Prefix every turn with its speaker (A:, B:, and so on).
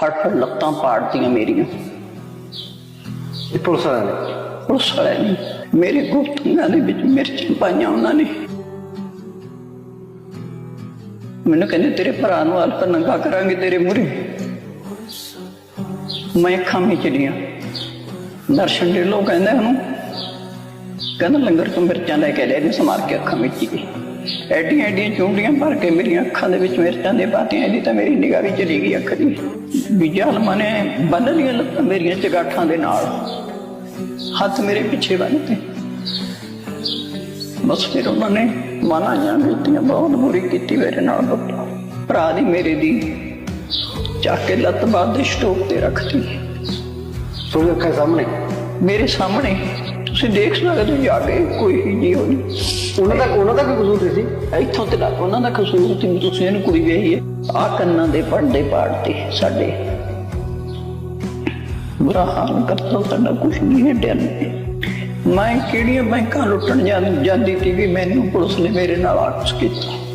A: ਫੜ ਲੱਤਾਂ ਪਾੜਦੀਆਂ ਮੇਰੀਆਂ।
B: ਇਹ ਪੁਲਿਸ ਵਾਲਿਆਂ ਨੇ?
A: ਪੁਲਿਸ ਵਾਲੇ ਨੇ। ਮੇਰੇ ਗੁੱਟਾਂ ਦੇ ਵਿੱਚ ਮਿਰਚ ਪਾਈਆਂ ਉਹਨਾਂ ਨੇ। ਮੈਨੂੰ ਕਹਿੰਦੇ ਤੇਰੇ ਭਰਾ ਨੂੰ ਅਲਪ ਨੰਗਾ ਕਰਾਂਗੇ ਤੇਰੇ ਮੂਹਰੇ। ਮੈਂ ਵਿੱਚ ਚੜੀਆਂ ਦਰਸ਼ਨ ਦੇ ਲੋਕ ਕਹਿੰਦੇ ਉਹਨੂੰ ਕਹਿੰਦਾ ਲੰਗਰ ਤੋਂ ਮਿਰਚਾਂ ਲੈ ਕੇ ਲੈ ਇਹਨੇ ਸਮਾਰ ਕੇ ਅੱਖਾਂ ਵਿੱਚ ਹੀ ਐਡੀਆਂ ਐਡੀਆਂ ਚੁੰਡੀਆਂ ਭਰ ਕੇ ਮੇਰੀਆਂ ਅੱਖਾਂ ਦੇ ਵਿੱਚ ਮਿਰਚਾਂ ਦੇ ਪਾਤੀਆਂ ਇਹਦੀ ਤਾਂ ਮੇਰੀ ਨਿਗਾਹ ਵੀ ਚਲੀ ਗਈ ਅੱਖ ਦੀ। ਵਿਜਲ ਮਨੇ ਬੰਨ ਲੀਆਂ ਲੱਤਾਂ ਮੇਰੀਆਂ ਚਗਾਠਾਂ ਦੇ ਨਾਲ। ਹੱਥ ਮੇਰੇ ਪਿੱਛੇ ਬੰਨ੍ਹਤੇ ਬਸ ਫਿਰ ਉਹਨਾਂ ਨੇ ਮਨਾ ਜਾਂ ਕੀਤੀਆਂ ਬਹੁਤ ਬੁਰੀ ਕੀਤੀ ਮੇਰੇ ਨਾਲ ਬੱਪਾ ਭਰਾ ਦੀ ਮੇਰੇ ਦੀ ਚੱਕ ਕੇ ਲੱਤ ਬਾਦ ਦੇ ਸਟੋਕ ਤੇ ਰੱਖਤੀ।
B: ਤੁਹਾਡੇ ਅੱਖਾਂ ਸਾਹਮਣੇ।
A: ਮੇਰੇ ਸਾਹਮਣੇ। ਤੁਸੀਂ ਦੇਖ ਸਕਦੇ ਹੋ ਜਾ ਕੇ ਕੋਈ ਨਹੀਂ। ਹੋਈ
B: ਉਹਨਾਂ ਦਾ ਉਹਨਾਂ ਦਾ ਕੀ ਕਸੂਰ ਸੀ
A: ਇੱਥੋਂ ਤੇ ਉਹਨਾਂ ਦਾ ਕਸੂਰ ਵੀ ਤੁਸੀਂ ਇਹਨੂੰ ਕੁੜੀ ਵਿਆਹੀ ਹੈ ਆ ਕੰਨਾਂ ਦੇ ਪਰਦੇ ਪਾੜਤੇ ਸਾਡੇ। ਬੁਰਾ ਹਾਲ ਕਰਤਾ ਸਾਡਾ ਕੁਛ ਨਹੀਂ ਹੈ ਡਰ ਮੈਂ ਕਿਹੜੀਆਂ ਬੈਂਕਾਂ ਲੁੱਟਣ ਜਾਂਦੀ ਸੀ ਵੀ ਮੈਨੂੰ ਪੁਲਿਸ ਨੇ ਮੇਰੇ ਨਾਲ ਆਕਸ ਕੀਤਾ।